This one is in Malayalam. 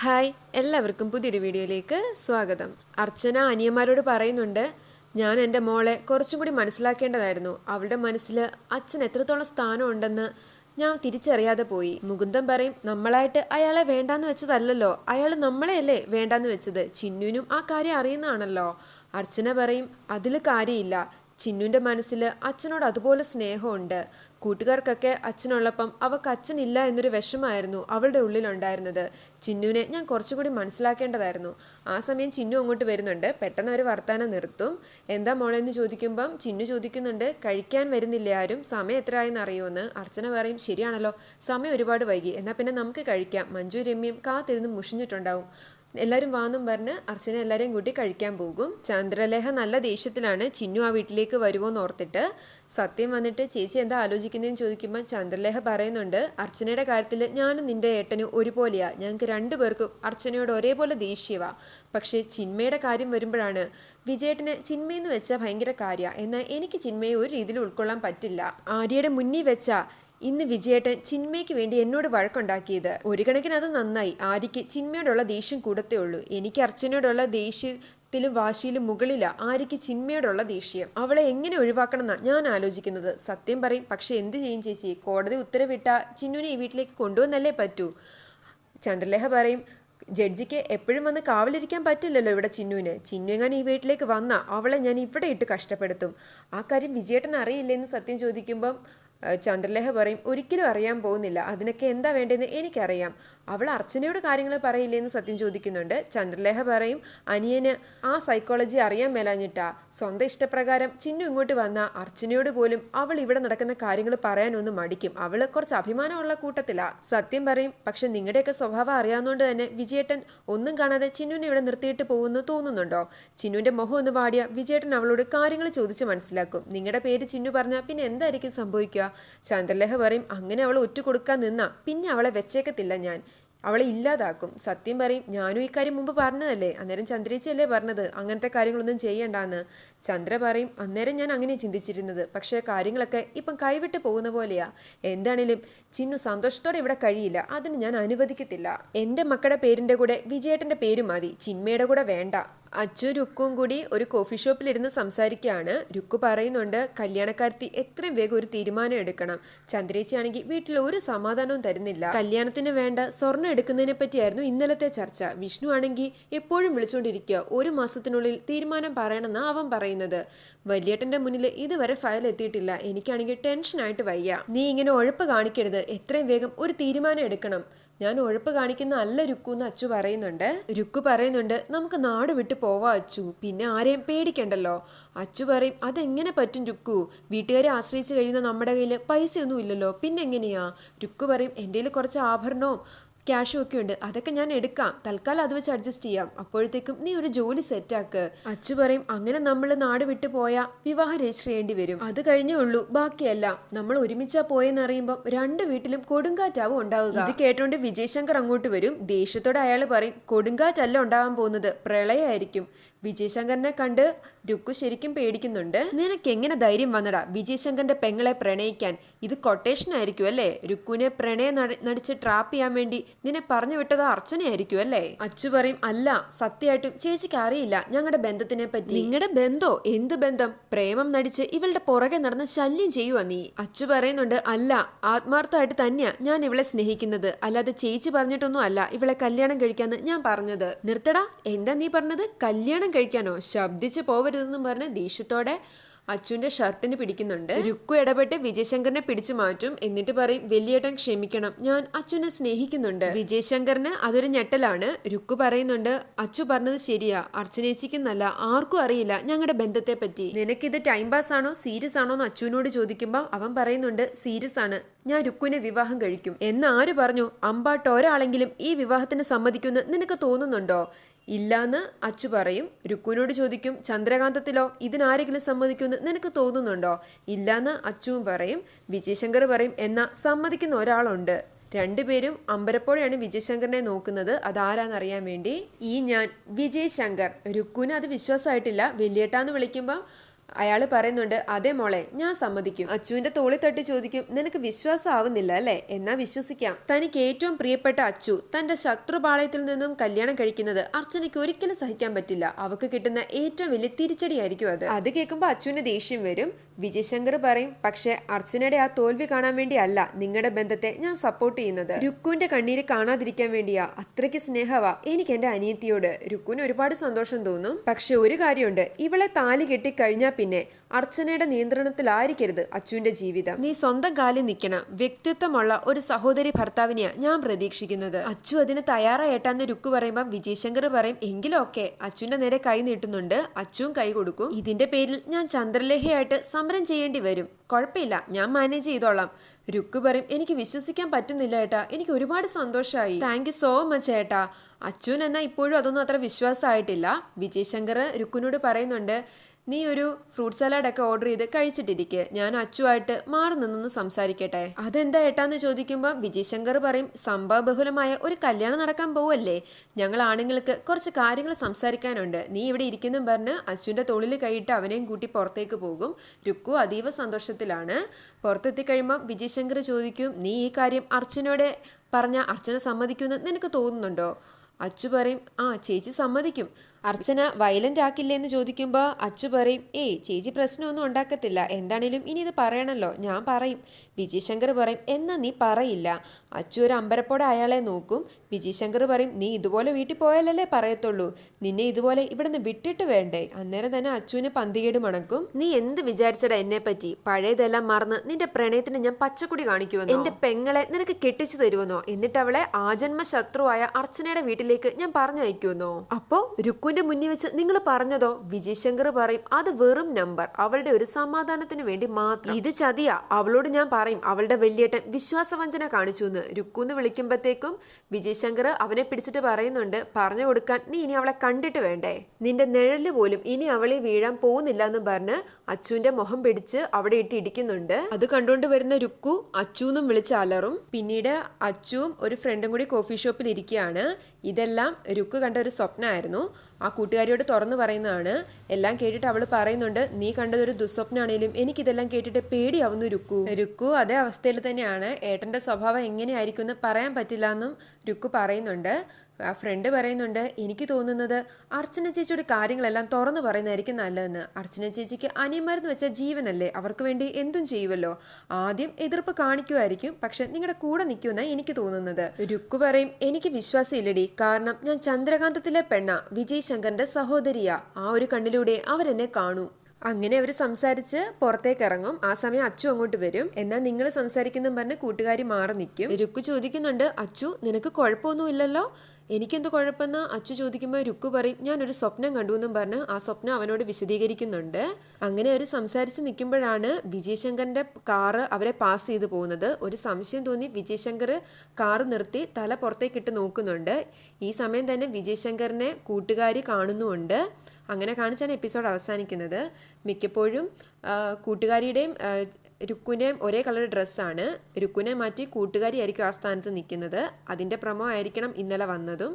ഹായ് എല്ലാവർക്കും പുതിയൊരു വീഡിയോയിലേക്ക് സ്വാഗതം. അർച്ചന അനിയന്മാരോട് പറയുന്നുണ്ട് ഞാൻ എന്റെ മോളെ കുറച്ചും കൂടി മനസ്സിലാക്കേണ്ടതായിരുന്നു. അവളുടെ മനസ്സിൽ അച്ഛൻ എത്രത്തോളം സ്ഥാനമുണ്ടെന്ന് ഞാൻ തിരിച്ചറിയാതെ പോയി. മുകുന്ദൻ പറയും നമ്മളായിട്ട് അയാളെ വേണ്ടാന്ന് വെച്ചതല്ലല്ലോ. അയാൾ നമ്മളെയല്ലേ വേണ്ടാന്ന് വെച്ചത്? ചിന്നുവിനും ആ കാര്യം അറിയുന്നതാണല്ലോ. അർച്ചന പറയും അതിൽ കാര്യമില്ല. ചിന്നുവിന്റെ മനസ്സിൽ അച്ഛനോട് അതുപോലെ സ്നേഹമുണ്ട്. കൂട്ടുകാർക്കൊക്കെ അച്ഛനുള്ളപ്പം അവൾക്ക് അച്ഛനില്ല എന്നൊരു വിഷമായിരുന്നു അവളുടെ ഉള്ളിലുണ്ടായിരുന്നത്. ചിന്നുവിനെ ഞാൻ കുറച്ചുകൂടി മനസ്സിലാക്കേണ്ടതായിരുന്നു. ആ സമയം ചിന്നു അങ്ങോട്ട് വരുന്നുണ്ട്. പെട്ടെന്ന് അവർ വർത്താനം നിർത്തും. എന്താ മോളെ എന്ന് ചോദിക്കുമ്പം ചിന്നു ചോദിക്കുന്നുണ്ട് കഴിക്കാൻ വരുന്നില്ല ആരും? സമയം എത്രയായെന്ന് അറിയുമെന്ന് അർച്ചന പറയും ശരിയാണല്ലോ. സമയം ഒരുപാട് വൈകി. എന്നാൽ പിന്നെ നമുക്ക് കഴിക്കാം. മഞ്ജു രമ്യം കാത്തിരുന്ന് മുഷിഞ്ഞിട്ടുണ്ടാവും. എല്ലാവരും വാന്നും പറഞ്ഞ് അർച്ചന എല്ലാവരെയും കൂട്ടി കഴിക്കാൻ പോകും. ചന്ദ്രലേഖ നല്ല ദേഷ്യത്തിലാണ് ചിന്നു ആ വീട്ടിലേക്ക് വരുമോ എന്ന് ഓർത്തിട്ട് സത്യം വന്നിട്ട് ചേച്ചി എന്താ ആലോചിക്കുന്നതെന്ന് ചോദിക്കുമ്പോൾ ചന്ദ്രലേഖ പറയുന്നുണ്ട് അർച്ചനയുടെ കാര്യത്തിൽ ഞാനും നിന്റെ ഏട്ടനും ഒരുപോലെയാ. ഞങ്ങൾക്ക് രണ്ടുപേർക്കും അർച്ചനയോട് ഒരേപോലെ ദേഷ്യവാ. പക്ഷേ ചിന്മയുടെ കാര്യം വരുമ്പോഴാണ് വിജയേട്ടന് ചിന്മയെന്ന് വെച്ചാൽ ഭയങ്കര കാര്യമാണ് എന്നാൽ എനിക്ക് ചിന്മയെ ഒരു രീതിയിൽ ഉൾക്കൊള്ളാൻ പറ്റില്ല. ആര്യയുടെ മുന്നിൽ വെച്ചാ ഇന്ന് വിജയേട്ടൻ ചിന്മയ്ക്ക് വേണ്ടി എന്നോട് വഴക്കുണ്ടാക്കിയത്. ഒരു കണക്കിന് അത് നന്നായി. ആര്യയ്ക്ക് ചിന്മയോടുള്ള ദേഷ്യം കൂടത്തേ ഉള്ളൂ. എനിക്ക് അർച്ചനയോടുള്ള ദേഷ്യത്തിലും വാശിയിലും മുകളില. ആര്യയ്ക്ക് ചിന്മയോടുള്ള ദേഷ്യം. അവളെ എങ്ങനെ ഒഴിവാക്കണം ഞാൻ ആലോചിക്കുന്നത്. സത്യം പറയും. പക്ഷെ എന്ത് ചെയ്യും ചേച്ചി? കോടതി ഉത്തരവിട്ട ചിന്നുവിനെ ഈ വീട്ടിലേക്ക് കൊണ്ടുവന്നല്ലേ പറ്റൂ? ചന്ദ്രലേഖ പറയും ജഡ്ജിക്ക് എപ്പോഴും വന്ന് കാവലിരിക്കാൻ പറ്റില്ലല്ലോ ഇവിടെ ചിന്നുവിന്. ചിന്നു എങ്ങനെ ഈ വീട്ടിലേക്ക് വന്ന അവളെ ഞാൻ ഇവിടെ ഇട്ട് കഷ്ടപ്പെടുത്തും. ആ കാര്യം വിജയേട്ടൻ അറിയില്ലെന്ന് സത്യം ചോദിക്കുമ്പം ചന്ദ്രലേഖ പറയും ഒരിക്കലും അറിയാൻ പോകുന്നില്ല. അതിനൊക്കെ എന്താ വേണ്ടതെന്ന് എനിക്കറിയാം. അവൾ അർച്ചനയോട് കാര്യങ്ങൾ പറയില്ലെന്ന് സത്യം ചോദിക്കുന്നുണ്ട്. ചന്ദ്രലേഖ പറയും അനിയന് ആ സൈക്കോളജി അറിയാൻ മേലാഞ്ഞിട്ടാ. സ്വന്തം ഇഷ്ടപ്രകാരം ചിന്നു ഇങ്ങോട്ട് വന്ന അർച്ചനയോട് പോലും അവൾ ഇവിടെ നടക്കുന്ന കാര്യങ്ങൾ പറയാനൊന്നും മടിക്കും. അവൾ കുറച്ച് അഭിമാനമുള്ള കൂട്ടത്തിലാ. സത്യം പറയും പക്ഷെ നിങ്ങളുടെയൊക്കെ സ്വഭാവം അറിയാവുന്നതുകൊണ്ട് തന്നെ വിജയേട്ടൻ ഒന്നും കാണാതെ ചിന്നുവിനെ ഇവിടെ നിർത്തിയിട്ട് പോകുന്നു തോന്നുന്നുണ്ടോ? ചിന്നുവിന്റെ മുഖം ഒന്ന് വാടിയ വിജയേട്ടൻ അവളോട് കാര്യങ്ങൾ ചോദിച്ച് മനസ്സിലാക്കും. നിങ്ങളുടെ പേര് ചിന്നു പറഞ്ഞാൽ പിന്നെ എന്തായിരിക്കും സംഭവിക്കുക ചന്ദ്രലേഖ പറയും അങ്ങനെ അവളെ ഒറ്റ കൊടുക്കാൻ നിന്നാ. പിന്നെ അവളെ വെച്ചേക്കത്തില്ല ഞാൻ. അവളെ ഇല്ലാതാക്കും. സത്യം പറയും ഞാനും ഈ കാര്യം മുമ്പ് പറഞ്ഞതല്ലേ? അന്നേരം ചന്ദ്രേച്ചിയല്ലേ പറഞ്ഞത്? അങ്ങനത്തെ കാര്യങ്ങളൊന്നും ചെയ്യണ്ടാന്ന്. ചന്ദ്ര പറയും അന്നേരം ഞാൻ അങ്ങനെ ചിന്തിച്ചിരുന്നത്. പക്ഷേ കാര്യങ്ങളൊക്കെ ഇപ്പം കൈവിട്ട് പോകുന്ന പോലെയാ. എന്താണേലും ചിന്നു സന്തോഷത്തോടെ ഇവിടെ കഴിയില്ല. അതിന് ഞാൻ അനുവദിക്കത്തില്ല. എന്റെ മക്കളുടെ പേരിന്റെ കൂടെ വിജയേട്ടന്റെ പേര് മതി. ചിന്മയുടെ കൂടെ വേണ്ട. അച്ചു രുക്കും കൂടി ഒരു കോഫി ഷോപ്പിലിരുന്ന് സംസാരിക്കുകയാണ്. രുക്കു പറയുന്നുണ്ട് കല്യാണക്കാരത്തി എത്രയും വേഗം ഒരു തീരുമാനം എടുക്കണം. ചന്ദ്രേച്ചി ആണെങ്കിൽ വീട്ടിൽ ഒരു സമാധാനവും തരുന്നില്ല. കല്യാണത്തിന് വേണ്ട സ്വർണം എടുക്കുന്നതിനെ പറ്റിയായിരുന്നു ഇന്നലത്തെ ചർച്ച. വിഷ്ണു ആണെങ്കിൽ എപ്പോഴും വിളിച്ചുകൊണ്ടിരിക്കുക ഒരു മാസത്തിനുള്ളിൽ തീരുമാനം പറയണമെന്നാണ് അവൻ പറയുന്നത്. വലിയേട്ടന്റെ മുന്നിൽ ഇതുവരെ ഫയൽ എത്തിയിട്ടില്ല. എനിക്കാണെങ്കിൽ ടെൻഷനായിട്ട് വയ്യ. നീ ഇങ്ങനെ ഉഴപ്പ് കാണിക്കരുത്. എത്രയും വേഗം ഒരു തീരുമാനം എടുക്കണം. ഞാൻ ഉഴപ്പ് കാണിക്കുന്ന അല്ല രുക്കു എന്ന് അച്ചു പറയുന്നുണ്ട്. രുക്കു പറയുന്നുണ്ട് നമുക്ക് നാട് വിട്ട് പോവാ അച്ചു പിന്നെ ആരെയും പേടിക്കണ്ടല്ലോ. അച്ചു പറയും അതെങ്ങനെ പറ്റും രുക്കു? വീട്ടുകാരെ ആശ്രയിച്ച് കഴിയുന്ന നമ്മുടെ കയ്യിൽ പൈസയൊന്നും ഇല്ലല്ലോ പിന്നെ എങ്ങനെയാ രുക്കു പറയും എന്റെ കുറച്ച് ആഭരണവും ക്യാഷും ഒക്കെ ഉണ്ട് അതൊക്കെ ഞാൻ എടുക്കാം. തൽക്കാലം അത് വെച്ച് അഡ്ജസ്റ്റ് ചെയ്യാം. അപ്പോഴത്തേക്കും നീ ഒരു ജോലി സെറ്റാക്ക് അച്ചു പറയും അങ്ങനെ നമ്മൾ നാട് വിട്ടു പോയാൽ വിവാഹം രജിസ്റ്റർ ചെയ്യേണ്ടി വരും. അത് കഴിഞ്ഞേ ഉള്ളൂ. ബാക്കിയല്ല. നമ്മൾ ഒരുമിച്ചാ പോയെന്ന് അറിയുമ്പോൾ രണ്ട് വീട്ടിലും കൊടുങ്കാറ്റാവും ഉണ്ടാവുക. ഇത് കേട്ടോണ്ട് വിജയശങ്കർ അങ്ങോട്ട് വരും. ദേഷ്യത്തോടെ അയാൾ പറയും കൊടുങ്കാറ്റല്ല ഉണ്ടാവാൻ പോകുന്നത്. പ്രളയമായിരിക്കും. വിജയശങ്കറിനെ കണ്ട് രുക്കു ശരിക്കും പേടിക്കുന്നുണ്ട്. നിനക്ക് എങ്ങനെ ധൈര്യം വന്നടാ? വിജയശങ്കറിന്റെ പെങ്ങളെ പ്രണയിക്കാൻ. ഇത് കൊട്ടേഷൻ ആയിരിക്കും അല്ലേ? രുക്കുവിനെ പ്രണയം നടി- നടിച്ച് ട്രാപ്പ് ചെയ്യാൻ വേണ്ടി നിന്നെ പറഞ്ഞു വിട്ടത് അർച്ചനയായിരിക്കും അല്ലേ? അച്ചു പറയും അല്ല സത്യമായിട്ടും ചേച്ചിക്ക് അറിയില്ല ഞങ്ങളുടെ ബന്ധത്തിനെ പറ്റി. നിങ്ങളുടെ ബന്ധോ? എന്ത് ബന്ധം? പ്രേമം നടിച്ച് ഇവളുടെ പുറകെ നടന്ന് ശല്യം ചെയ്യുവാ നീ. അച്ചു പറയുന്നുണ്ട് അല്ല ആത്മാർത്ഥമായിട്ട് തന്നെയാ ഞാൻ ഇവളെ സ്നേഹിക്കുന്നത്. അല്ലാതെ ചേച്ചി പറഞ്ഞിട്ടൊന്നും അല്ല ഇവളെ കല്യാണം കഴിക്കാന്ന് ഞാൻ പറഞ്ഞത്. നിർത്തടാ എന്താ നീ പറഞ്ഞത്? കല്യാണം കഴിക്കാനോ? ശബ്ദിച്ച് പോവരുതെന്നും പറഞ്ഞ് ദേഷ്യത്തോടെ അച്ചുവിന്റെ ഷർട്ടിന് പിടിക്കുന്നുണ്ട്. രുക്കു ഇടപെട്ട് വിജയശങ്കറിനെ പിടിച്ചു മാറ്റും. എന്നിട്ട് പറയും വലിയേട്ടൻ ക്ഷമിക്കണം. ഞാൻ അച്ചുവിനെ സ്നേഹിക്കുന്നുണ്ട്. വിജയശങ്കറിന് അതൊരു ഞെട്ടലാണ്. രുക്കു പറയുന്നുണ്ട് അച്ചു പറഞ്ഞത് ശരിയാ. അർച്ചനേച്ചിക്കുന്നല്ല. ആർക്കും അറിയില്ല ഞങ്ങളുടെ ബന്ധത്തെ പറ്റി നിനക്കിത് ടൈം പാസ് ആണോ സീരിയസ് ആണോ എന്ന് അച്ചുവിനോട് ചോദിക്കുമ്പോൾ അവൻ പറയുന്നുണ്ട് സീരിയസ് ആണ്. ഞാൻ രുക്കുവിനെ വിവാഹം കഴിക്കും. എന്ന് ആര് പറഞ്ഞു? അമ്പാട്ട് ഒരാളെങ്കിലും ഈ വിവാഹത്തിന് സമ്മതിക്കുമെന്ന് നിനക്ക് തോന്നുന്നുണ്ടോ? ഇല്ലാന്ന് അച്ചു പറയും. രുക്കുവിനോട് ചോദിക്കും ചന്ദ്രകാന്തത്തിലോ? ഇതിനാരെങ്കിലും സമ്മതിക്കുമെന്ന് നിനക്ക് തോന്നുന്നുണ്ടോ? ഇല്ലാന്ന് അച്ചുവും പറയും. വിജയശങ്കർ പറയും എന്നാ സമ്മതിക്കുന്ന ഒരാളുണ്ട്. രണ്ടുപേരും അമ്പരപ്പോഴെയാണ് വിജയശങ്കറിനെ നോക്കുന്നത്. അതാരാന്നറിയാൻ വേണ്ടി ഈ ഞാൻ വിജയശങ്കർ. രുക്കുവിന് അത് വിശ്വാസമായിട്ടില്ല. വലിയേട്ടാന്ന് വിളിക്കുമ്പോൾ അയാൾ പറയുന്നുണ്ട് അതേ മോളെ ഞാൻ സമ്മതിക്കും. അച്ചുവിന്റെ തോളി തട്ടി ചോദിക്കും നിനക്ക് വിശ്വാസം ആവുന്നില്ല അല്ലേ? എന്നാ വിശ്വസിക്കാം. തനിക്ക് ഏറ്റവും പ്രിയപ്പെട്ട അച്ചു തന്റെ ശത്രുപാളയത്തിൽ നിന്നും കല്യാണം കഴിക്കുന്നത് അർച്ചനയ്ക്ക് ഒരിക്കലും സഹിക്കാൻ പറ്റില്ല. അവക്ക് കിട്ടുന്ന ഏറ്റവും വലിയ തിരിച്ചടിയായിരിക്കും അത്. അത് കേൾക്കുമ്പോൾ അച്ചുവിന് ദേഷ്യം വരും. വിജയശങ്കർ പറയും പക്ഷെ അർച്ചനയുടെ ആ തോൽവി കാണാൻ വേണ്ടി അല്ല നിങ്ങളുടെ ബന്ധത്തെ ഞാൻ സപ്പോർട്ട് ചെയ്യുന്നത്. രുക്കുവിന്റെ കണ്ണീര് കാണാതിരിക്കാൻ വേണ്ടിയാ. അത്രയ്ക്ക് സ്നേഹവാ എനിക്ക് എന്റെ അനിയത്തിയോട്. രുക്കുവിന് ഒരുപാട് സന്തോഷം തോന്നും. പക്ഷെ ഒരു കാര്യമുണ്ട്. ഇവളെ താലി കെട്ടി കഴിഞ്ഞാൽ പിന്നെ അർച്ചനയുടെ നിയന്ത്രണത്തിലായിരിക്കരുത് അച്ചുവിന്റെ ജീവിതം. നീ സ്വന്തം കാലിൽ നിൽക്കണം വ്യക്തിത്വമുള്ള ഒരു സഹോദരി ഭർത്താവിനെയാ ഞാൻ പ്രതീക്ഷിക്കുന്നത്. അച്ചു അതിന് തയ്യാറായിട്ടാന്ന് രുക്കു പറയുമ്പോൾ വിജയശങ്കർ പറയും എങ്കിലും ഒക്കെ അച്ചുവിന്റെ നേരെ കൈ നീട്ടുന്നുണ്ട് അച്ചുവും കൈ കൊടുക്കും. ഇതിന്റെ പേരിൽ ഞാൻ ചന്ദ്രലേഖയായിട്ട് സമരം ചെയ്യേണ്ടി വരും. കുഴപ്പമില്ല ഞാൻ മാനേജ് ചെയ്തോളാം. രുക്ക് പറയും എനിക്ക് വിശ്വസിക്കാൻ പറ്റുന്നില്ല ഏട്ടാ എനിക്ക് ഒരുപാട് സന്തോഷമായി താങ്ക് യു സോ മച്ച് ഏട്ടാ. അച്ചുൻ എന്നാൽ ഇപ്പോഴും അതൊന്നും അത്ര വിശ്വാസമായിട്ടില്ല. വിജയശങ്കർ രുക്കുനോട് പറയുന്നുണ്ട് നീ ഒരു ഫ്രൂട്ട് സലാഡൊക്കെ ഓർഡർ ചെയ്ത് കഴിച്ചിട്ടിരിക്കെ. ഞാൻ അച്ചുവായിട്ട് മാറി നിന്നൊന്ന് സംസാരിക്കട്ടെ? അതെന്താ ഏട്ടാന്ന് ചോദിക്കുമ്പോൾ വിജയശങ്കർ പറയും സംഭവബഹുലമായ ഒരു കല്യാണം നടക്കാൻ പോവല്ലേ? ഞങ്ങൾ ആണുങ്ങൾക്ക് കുറച്ച് കാര്യങ്ങൾ സംസാരിക്കാനുണ്ട്. നീ ഇവിടെ ഇരിക്കുന്നും പറഞ്ഞ് അച്ചുവിന്റെ തൊഴിൽ കൈയിട്ട് അവനെയും കൂട്ടി പുറത്തേക്ക് പോകും. രുക്കു അതീവ സന്തോഷത്തിലാണ്. പുറത്തെത്തി കഴിയുമ്പോൾ വിജയശങ്കർ ചോദിക്കും നീ ഈ കാര്യം അർച്ചനോട് പറഞ്ഞ അർച്ചന സമ്മതിക്കുമെന്ന് നിനക്ക് തോന്നുന്നുണ്ടോ? അച്ചു പറയും ആ ചേച്ചി സമ്മതിക്കും. അർച്ചന വയലന്റ് ആക്കില്ലേ എന്ന് ചോദിക്കുമ്പോൾ അച്ചു പറയും ഏയ് ചേച്ചി പ്രശ്നമൊന്നും ഉണ്ടാക്കത്തില്ല. എന്താണേലും ഇനി ഇത് പറയണല്ലോ. ഞാൻ പറയും. വിജയശങ്കർ പറയും എന്നാ നീ പറയില്ല. അച്ചു ഒരു അമ്പരപ്പോടെ അയാളെ നോക്കും. വിജയശങ്കർ പറയും നീ ഇതുപോലെ വീട്ടിൽ പോയാലല്ലേ പറയത്തുള്ളൂ. നിന്നെ ഇതുപോലെ ഇവിടുന്ന് വിട്ടിട്ട് വേണ്ടേ? അന്നേരം തന്നെ അച്ചുവിന് പന്തികേട് മണക്കും. നീ എന്ത് വിചാരിച്ചടാ എന്നെ പറ്റി പഴയതെല്ലാം മറന്ന് നിന്റെ പ്രണയത്തിന് ഞാൻ പച്ചക്കുടി കാണിക്കുമെന്നോ? എന്റെ പെങ്ങളെ നിനക്ക് കെട്ടിച്ചു തരുമെന്നോ? എന്നിട്ട് അവളെ ആജന്മ ശത്രുവായ അർച്ചനയുടെ വീട്ടിലേക്ക് ഞാൻ പറഞ്ഞയക്കുമെന്നോ? അപ്പോ രുക്കുവിന്റെ മുന്നിൽ വെച്ച് നിങ്ങൾ പറഞ്ഞതോ? വിജയശങ്കർ പറയും അത് വെറും നമ്പർ അവളുടെ ഒരു സമാധാനത്തിന് വേണ്ടി മാത്രം. ഇത് ചതിയ. അവളോട് ഞാൻ പറയും അവളുടെ വലിയേട്ടൻ വിശ്വാസവഞ്ചന കാണിച്ചു എന്ന് രുക്കുന്ന് വിളിക്കുമ്പോഴത്തേക്കും വിജയശങ്കർ അവനെ പിടിച്ചിട്ട് പറയുന്നുണ്ട് പറഞ്ഞു കൊടുക്കാൻ നീ ഇനി അവളെ കണ്ടിട്ട് വേണ്ടേ? നിന്റെ നിഴൽ പോലും ഇനി അവളെ വീഴാൻ പോകുന്നില്ല എന്ന് പറഞ്ഞ് അച്ചുവിന്റെ മുഖം പിടിച്ച് അവിടെ ഇട്ട് ഇടിക്കുന്നുണ്ട്. അത് കണ്ടുകൊണ്ട് വരുന്ന രുക്കു അച്ചുന്നും വിളിച്ച് അലറും. പിന്നീട് അച്ചുവും ഒരു ഫ്രണ്ടും കൂടി കോഫി ഷോപ്പിൽ ഇരിക്കുകയാണ്. ഇതെല്ലാം രുക്കു കണ്ട ഒരു സ്വപ്നമായിരുന്നു ആ കൂട്ടുകാരിയോട് തുറന്നു പറയുന്നതാണ് എല്ലാം കേട്ടിട്ട് അവൾ പറയുന്നുണ്ട് നീ കണ്ടത് ഒരു ദുസ്വപ്നാണേലും എനിക്കിതെല്ലാം കേട്ടിട്ട് പേടിയാവുന്നു രുക്കു. രുക്കു അതേ അവസ്ഥയിൽ തന്നെയാണ്. ഏട്ടന്റെ സ്വഭാവം എങ്ങനെയായിരിക്കും എന്ന് പറയാൻ പറ്റില്ല എന്നും രുക്കു പറയുന്നുണ്ട്. ആ ഫ്രണ്ട് പറയുന്നുണ്ട് എനിക്ക് തോന്നുന്നത് അർച്ചന ചേച്ചിയുടെ കാര്യങ്ങളെല്ലാം തുറന്നു പറയുന്നതായിരിക്കും നല്ലതെന്ന്. അർച്ചന ചേച്ചിക്ക് അനിയന്മാരെന്ന് വെച്ചാൽ ജീവനല്ലേ? അവർക്ക് വേണ്ടി എന്തും ചെയ്യുമല്ലോ ആദ്യം എതിർപ്പ് കാണിക്കുമായിരിക്കും. പക്ഷെ നിങ്ങളുടെ കൂടെ നിൽക്കുമെന്നാണ് എനിക്ക് തോന്നുന്നത്. രുക്കു പറയും എനിക്ക് വിശ്വാസമില്ലടി. കാരണം ഞാൻ ചന്ദ്രകാന്തത്തിലെ പെണ്ണ. വിജയ് ശങ്കറിന്റെ സഹോദരിയ. ആ ഒരു കണ്ണിലൂടെ അവരെന്നെ കാണൂ. അങ്ങനെ അവർ സംസാരിച്ച് പുറത്തേക്ക് ഇറങ്ങും ആ സമയം അച്ചു അങ്ങോട്ട് വരും. എന്നാൽ നിങ്ങൾ സംസാരിക്കുന്ന പറഞ്ഞ് കൂട്ടുകാരി മാറി നിൽക്കും. രുക്കു ചോദിക്കുന്നുണ്ട് അച്ചു നിനക്ക് കുഴപ്പമൊന്നുമില്ലല്ലോ? എനിക്കെന്ത് കുഴപ്പമെന്ന് അച്ചു ചോദിക്കുമ്പോൾ രുക്കു പറയും ഞാനൊരു സ്വപ്നം കണ്ടു എന്നും പറഞ്ഞ് ആ സ്വപ്നം അവനോട് വിശദീകരിക്കുന്നുണ്ട്. അങ്ങനെ അവർ സംസാരിച്ച് നിൽക്കുമ്പോഴാണ് വിജയശങ്കറിന്റെ കാറ് അവരെ പാസ് ചെയ്ത് പോകുന്നത്. ഒരു സംശയം തോന്നി വിജയശങ്കർ കാർ നിർത്തി തല പുറത്തേക്കിട്ട് നോക്കുന്നുണ്ട്. ഈ സമയം തന്നെ വിജയശങ്കറിനെ കൂട്ടുകാരി കാണുന്നുമുണ്ട്. അങ്ങനെ കാണിച്ചാണ് എപ്പിസോഡ് അവസാനിക്കുന്നത്. മിക്കപ്പോഴും കൂട്ടുകാരിയുടെയും ആ, രുക്കുവിന്റെയും ഒരേ കളർ ഡ്രസ്സാണ്. രുക്കുനെ മാറ്റി കൂട്ടുകാരിയായിരിക്കും ആ സ്ഥാനത്ത് നിൽക്കുന്നത്. അതിന്റെ പ്രമോ ആയിരിക്കണം ഇന്നലെ വന്നതും.